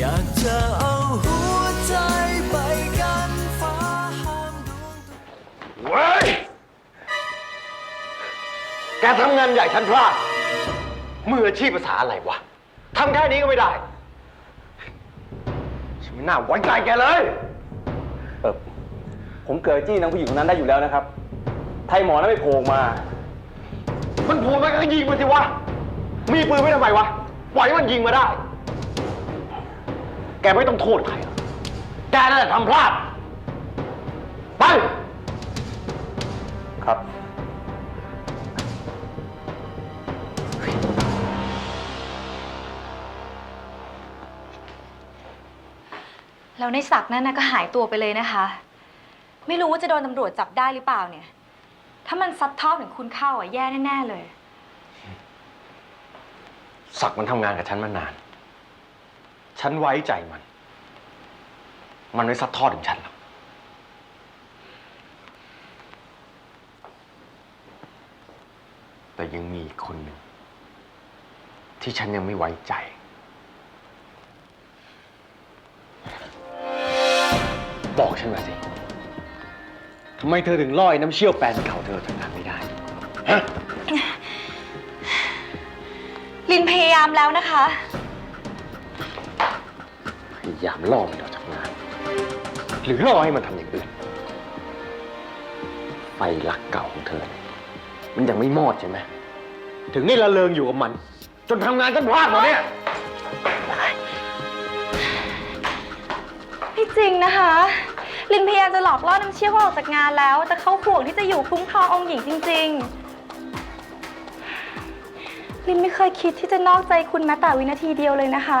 อยากจะเอาหัวใจไปกันฟ้าห้ามดวง เว้ย แกทำงานใหญ่ฉันพลาด มืออาชีพภาษาอะไรวะ ทำแค่นี้ก็ไม่ได้ ฉันไม่น่าไว้ใจแกเลย เออผมเกิดจี้นางผู้หญิงคนนั้นได้อยู่แล้วนะครับ ไทยหมอนั้นไปโผล่มา มันพูดมันก็ยิงมันสิวะ มีปืนไว้ทำไมวะ ปล่อยให้มันยิงมาได้แกไม่ต้องโทษใครหรอกแกนั่นแหละทำพลาด ไป ครับ แล้วในศักดิ์นั่นนะก็หายตัวไปเลยนะคะ ไม่รู้ว่าจะโดนตำรวจจับได้หรือเปล่าเนี่ย ถ้ามันซัดทอดถึงคุณเข้าอะแย่แน่ๆเลย ศักดิ์มันทำงานกับฉันมานาน ฉันไว้ใจมัน มันไม่ซัดทอดถึงฉันหรอก แต่ยังมีอีกคนหนึ่ง ที่ฉันยังไม่ไว้ใจ บอกฉันมาสิทำไมเธอถึงล่อยน้ำเชี่ยวแฟนเก่าเธอทำงานไม่ได้ ฮะ ลินพยายามแล้วนะคะ พยายามล่อมันออกจากงาน หรือล่อให้มันทำอย่างอื่น ไฟรักเก่าของเธอเนี่ยมันยังไม่มอดใช่ไหม ถึงได้ละเลงอยู่กับมัน จนทำงานกันพลาดหมดเนี่ยไม่จริงนะคะ ลินพยายามจะหลอกล่อน้ำเชี่ยวเขาออกจากงานแล้ว แต่เขาห่วงที่จะอยู่คุ้มครององค์หญิงจริง ๆ ลินไม่เคยคิดที่จะนอกใจคุณแม้แต่วินาทีเดียวเลยนะคะ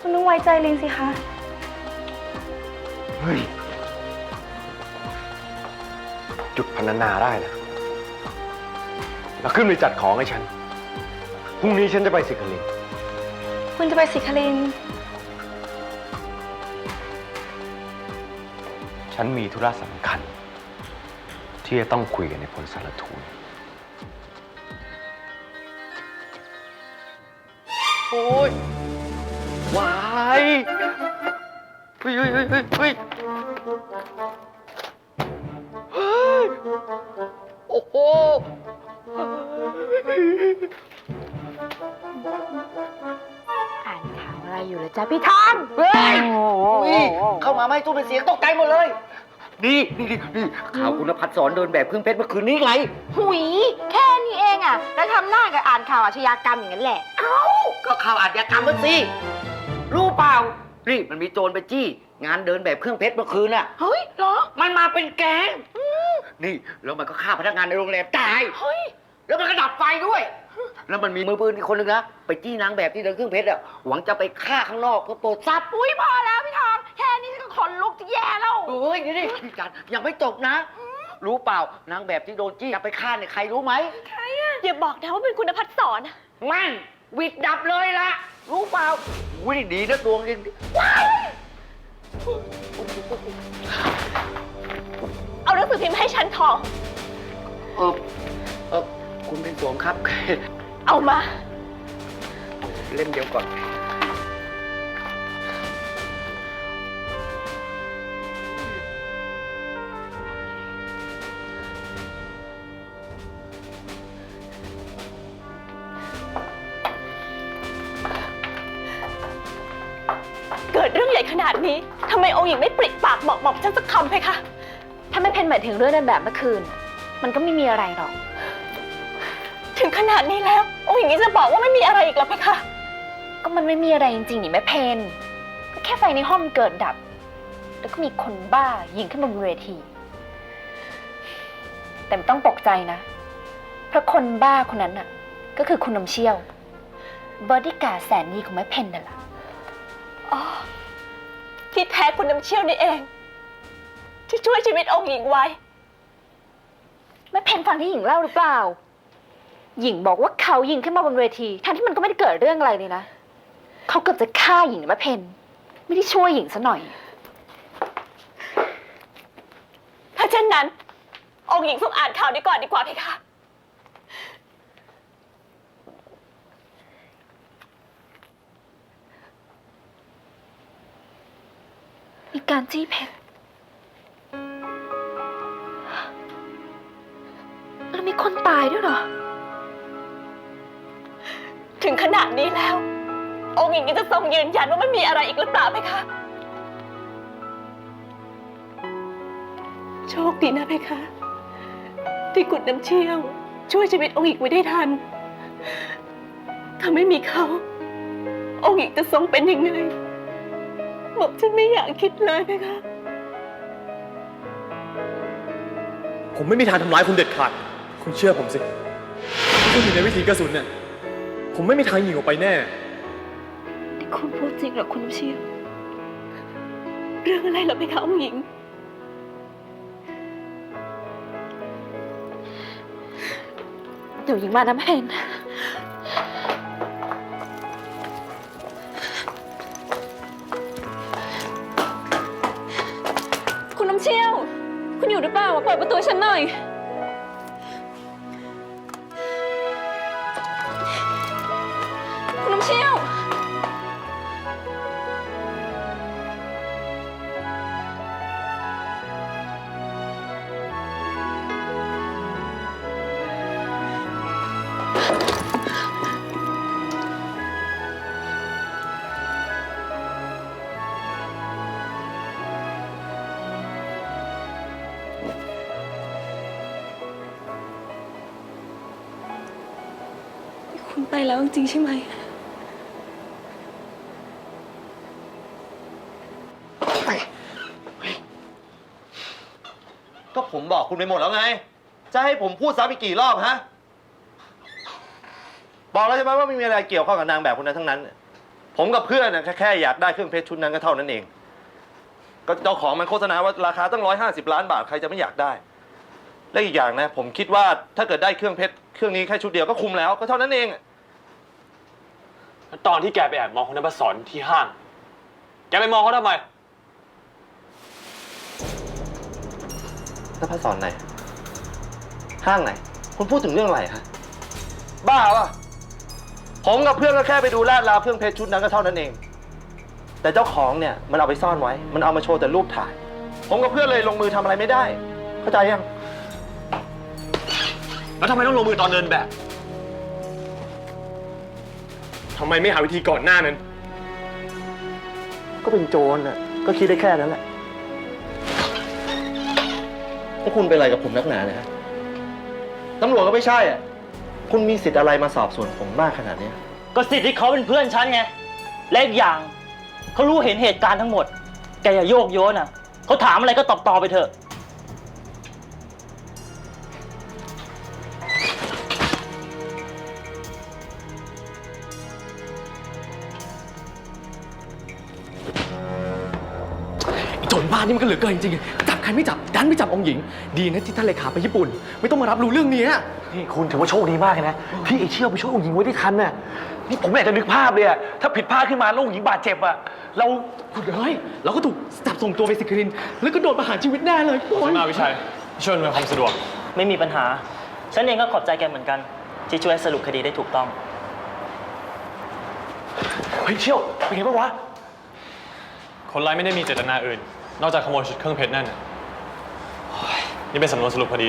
คุณต้องไว้ใจลินสิคะ เฮ้ย จุดพรรณนาได้นะแล้วขึ้นไปจัดของให้ฉัน พรุ่งนี้ฉันจะไปสิคลิน คุณจะไปสิคลิน ฉันมีธุระสำคัญ ที่จะต้องคุยกันในพลสารทูลโอ้ย วายเฮ้ยเฮ้ยเฮ้ยเฮ้ยเฮ้ยเฮ้ยโอ้โหอ่านข่าวอะไรอยู่เลยจ้ะพี่ทอมเฮ้ยอุ๊ยเข้ามาไม่ตู้เป็นเสียงตกใจหมดเลย นี่นี่นี่นี่ข่าวคุณพัฒน์สอนเดินแบบเครื่องเพชรเมื่อคืนนี้ไง หุย แค่นี้เองอะแล้วทำหน้ากับอ่านข่าวอาชญากรรมอย่างนั้นแหละ เอ้า ก็ข่าวอาชญากรรมมันสิ รู้เปล่านี่มันมีโจรไปจี้ งานเดินแบบเครื่องเพชรเมื่อคืนน่ะ เฮ้ยเหรอ มันมาเป็นแก๊งนี่แล้วมันก็ฆ่าพนักงานในโรงแรมตาย เฮ้ย แล้วมันก็ดับไฟด้วย แล้วมันมีมือปืนอีกคนนึงนะไปจี้นางแบบที่เดินเครื่องเพชรอะหวังจะไปฆ่าข้างนอกเพื่อโปรดทรัพย์อุ้ยพอแล้วพี่ทอมแค่นี้ฉันก็ขนลุกจะแย่แล้วเฮ้ยนี่นี่พี่จันยังไม่จบนะ รู้เปล่านางแบบที่โดนจี้จะไปฆ่าเนี่ยใครรู้ไหมใครอะอย่าบอกนะว่าเป็นคุณพัฒน์สอนแม่งวิดดับเลยละรู้เปล่าวิ่งดีนะดวงยังดีว้ายเอาหนังสือพิมพ์ให้ฉันทอง เออเออคุณเป็นสวงครับ เอามา เล่มเดียวก่อน ดเรื่องใหญ่ขนาดนี้ทำไมองค์หญิงไม่ปริปากบอกบอกฉันสักคำเพคะ ถ้าไม่เพนหมายถึงเรื่องเดินแบบเมื่อคืน มันก็ไม่มีอะไรหรอก ถึงขนาดนี้แล้ว องค์หญิงยังจะบอกว่าไม่มีอะไรอีกเหรอเพคะ ก็มันไม่มีอะไรจริงๆนี่แม่เพนก็แค่ไฟในห้องมันเกิดดับ แล้วก็มีคนบ้ายิงขึ้นมาบนเวที แต่ไม่ต้องตกใจนะ เพราะคนบ้าคนนั้นน่ะ ก็คือคุณนำเชี่ยว บอดี้การ์ดแสนดีของแม่เพนนั่นแหละ อ๋อ ที่แท้คุณน้ำเชี่ยวนี่เอง ที่ช่วยชีวิตองค์หญิงไว้แม่เพนฟังที่หญิงเล่าหรือเปล่า หญิงบอกว่าเขายิงขึ้นมาบนเวทีทั้งที่มันก็ไม่ได้เกิดเรื่องอะไรเลยนะเขาเกือบจะฆ่าหญิงนะแม่เพนไม่ได้ช่วยหญิงซะหน่อย ถ้าเช่นนั้น องค์หญิงต้องอ่านข่าวนี้ก่อนดีกว่าเพคะ การจี้เพชรแล้วมีคนตายด้วยเหรอ ถึงขนาดนี้แล้ว องค์หญิงจะทรงยืนยันว่าไม่มีอะไรอีกหรือเปล่าไหมคะโชคดีนะเพคะ ที่กุดน้ำเชี่ยว ช่วยชีวิตองค์หญิงไว้ได้ทัน ถ้าไม่มีเขา องค์หญิงจะทรงเป็นยังไง บอกฉันไม่อยากคิดเลยเพคะ ผมไม่มีทางทำร้ายคุณเด็ดขาด คุณเชื่อผมสิถ้าคุณอยู่ในวิถีกระสุนเนี่ย ผมไม่มีทางยิงออกไปแน่ นี่คุณพูดจริงเหรอคุณน้ำเชี่ยวเรื่องอะไรเหรอเพคะองค์หญิง เดี๋ยวหญิงมาน้ำเพน อยู่หรือเปล่าเปิดประตูฉันหน่อย แล้วจริงๆใช่ไหม ก็ผมบอกคุณไปหมดแล้วไง จะให้ผมพูดซ้ำอีกกี่รอบฮะ บอกแล้วใช่ไหมว่าไม่มีอะไรเกี่ยวข้องกับนางแบบคนนั้นทั้งนั้น ผมกับเพื่อนน่ะแค่แค่อยากได้เครื่องเพชรชุดนั้นก็เท่านั้นเอง ก็เจ้าของมันโฆษณาว่าราคาตั้งร้อยห้าสิบล้านบาทใครจะไม่อยากได้ และอีกอย่างนะ ผมคิดว่าถ้าเกิดได้เครื่องเพชรเครื่องนี้แค่ชุดเดียวก็คุ้มแล้วก็เท่านั้นเอง ตอนที่แกไปแอบมองคนนั้นมาสอนที่ห้าง แกไปมองเขาทำไม นภัสสอนไหน ห้างไหน คุณพูดถึงเรื่องอะไรฮะ บ้าป่ะ ผมกับเพื่อนก็แค่ไปดูลาดราวเครื่องเพชรชุดนั้นก็เท่านั้นเอง แต่เจ้าของเนี่ยมันเอาไปซ่อนไว้ มันเอามาโชว์แต่รูปถ่าย ผมกับเพื่อนเลยลงมือทำอะไรไม่ได้ เข้าใจยัง แล้วทำไมต้องลงมือตอนเดินแบบ ทำไมไม่หาวิธีก่อนหน้านั้น ก็เป็นโจรน่ะ ก็คิดได้แค่นั้นแหละแล้วคุณเป็นอะไรกับผมนักหนาเนี่ยฮะตำรวจก็ไม่ใช่อะ คุณมีสิทธิ์อะไรมาสอบสวนผมมากขนาดเนี้ย ก็สิทธิ์ที่เขาเป็นเพื่อนฉันไง และอีกอย่างเขารู้เห็นเหตุการณ์ทั้งหมด แกอย่าโยกโยนอะ เขาถามอะไรก็ตอบตอบไปเถอะ โจรบ้านนี่มันก็เหลือเกินจริงๆจับใครไม่จับดันไม่จับองค์หญิง ดีนะที่ท่านเลขาไปญี่ปุ่น ไม่ต้องมารับรู้เรื่องนี้นี่คุณถือว่าโชคดีมากเลยนะที่ไอเชี่ยวไปช่วยองค์หญิงไว้ได้ทันน่ะนี่ผมอยากจะนึกภาพเลยอะถ้าผิดพลาดขึ้นมาแล้วองค์หญิงบาดเจ็บอะเราคุณเอ้ยเราก็ถูกจับส่งตัวไปสิกริน แล้วก็โดนประหารชีวิตแน่เลยโอ๊ยมาวิชัยช่วยอำนวยความสะดวก ไม่มีปัญหา ฉันเองก็ขอบใจแกเหมือนกัน ที่ช่วยสรุปคดีได้ถูกต้องเฮ้ยเชี่ยวเป็นไงบ้างวะคนร้ายไม่ได้มีเจตนาอื่น นอกจากขโมยชุดเครื่องเพชรนั่นน่ะโอ้ยนี่เป็นสำนวนสรุปคดี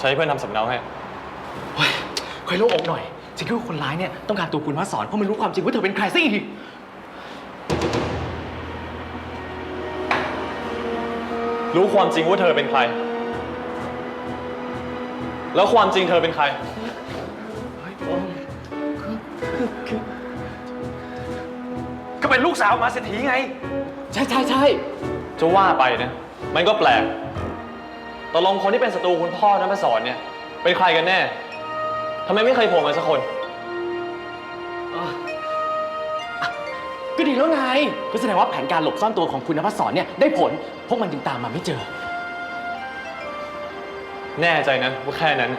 ใช้เพื่อนทำสำเนาให้ เฮ้ยค่อยโล่งอกหน่อยฉันคิดว่าคนร้ายเนี่ยต้องการตัวคุณมาสอนเพราะมันรู้ความจริงว่าเธอเป็นใครซะอีก รู้ความจริงว่าเธอเป็นใคร แล้วความจริงเธอเป็นใคร ก็เป็นลูกสาวมาเศรษฐีไง ใช่ใช่ใช่ จะว่าไปนะ มันก็แปลกตกลงคนที่เป็นศัตรูคุณพ่อนั้นมาสอนเนี่ย เป็นใครกันแน่ ทำไมไม่เคยโผล่มาสักคน ก็ดีแล้วไง ก็แสดงว่าแผนการหลบซ่อนตัวของคุณนภัสสอนเนี่ยได้ผล พวกมันจึงตามมาไม่เจอ แน่ใจนะว่าแค่นั้น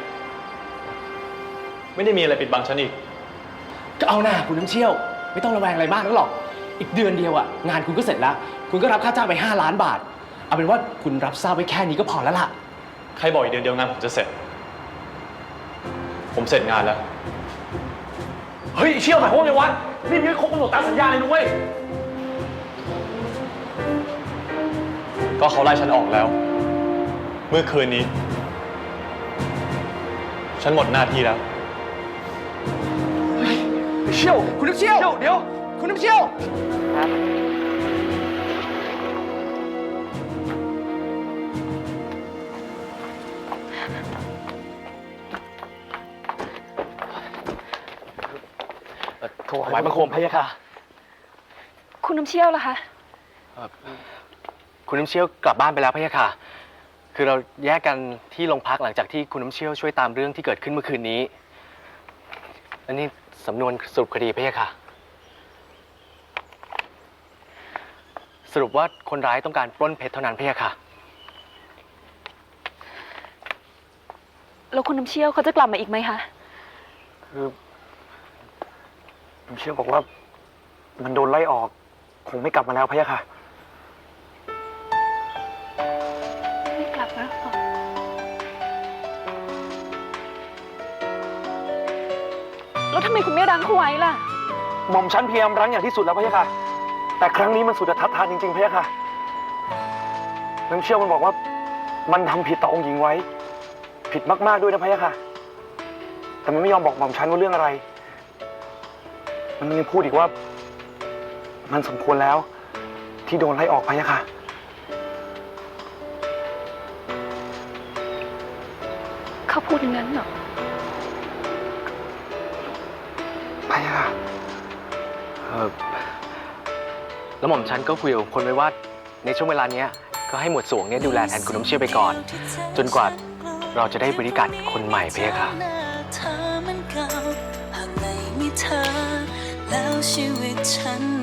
ไม่ได้มีอะไรปิดบังฉันอีก ก็เอาหน้าคุณน้ำเชี่ยว ไม่ต้องระแวงอะไรมากนักหรอก อีกเดือนเดียวอะงานคุณก็เสร็จแล้ว คุณก็รับค่าจ้างไป 5 ล้านบาท เอาเป็นว่าคุณรับทราบไว้แค่นี้ก็พอแล้วล่ะ ใครบอกอีกเดือนเดียวงานผมจะเสร็จ ผมเสร็จงานแล้ว เฮ้ยเชี่ยวหมายความว่าไงวะนี่มันครบกำหนดตามสัญญาเลยนุ้ยก็เขาไล่ฉันออกแล้ว เมื่อคืนนี้ ฉันหมดหน้าที่แล้ว เชี่ยว คุณน้ำเชี่ยว เดี๋ยว คุณน้ำเชี่ยวถ วายบังคมพะยะค่ะ คุณน้ำเชี่ยวล่ะคะ คุณน้ำเชี่ยวกลับบ้านไปแล้วพะยะค่ะ คือเราแยกกันที่โรงพักหลังจากที่คุณน้ำเชี่ยวช่วยตามเรื่องที่เกิดขึ้นเมื่อคืนนี้ อันนี้สำนวนสรุปคดีพะยะค่ะ สรุปว่าคนร้ายต้องการปล้นเพชรเท่านั้นพะยะค่ะ แล้วคุณน้ำเชี่ยวเขาจะกลับมาอีกไหมคะ คือ ผมเชื่อบอกว่า มันโดนไล่ออก คงไม่กลับมาแล้วพะยะค่ะ ไม่กลับแล้วเหรอแล้วทำไมคุณไม่รั้งเขาไว้ล่ะ หม่อมชั้นพยายามรั้งอย่างที่สุดแล้วพะยะค่ะ แต่ครั้งนี้มันสุดจะทัดทานจริงๆพะยะค่ะ น้ำเชี่ยวมันบอกว่า มันทำผิดต่อองค์หญิงไว้ ผิดมากๆด้วยนะพะยะค่ะ แต่มันไม่ยอมบอกหม่อมชั้นว่าเรื่องอะไร มันยังพูดอีกว่า มันสมควรแล้ว ที่โดนไล่ออกพะยะค่ะเขาพูดอย่างนั้นเหรอพะยะค่ะเออแล้วหม่อมฉันก็คุยกับคนไว้ว่า ในช่วงเวลาเนี้ยก็ให้หมวดสวงเนี่ยดูแลแทนคุณน้ำเชี่ยวไปก่อน จนกว่าเราจะได้บริการคนใหม่เพคะ เ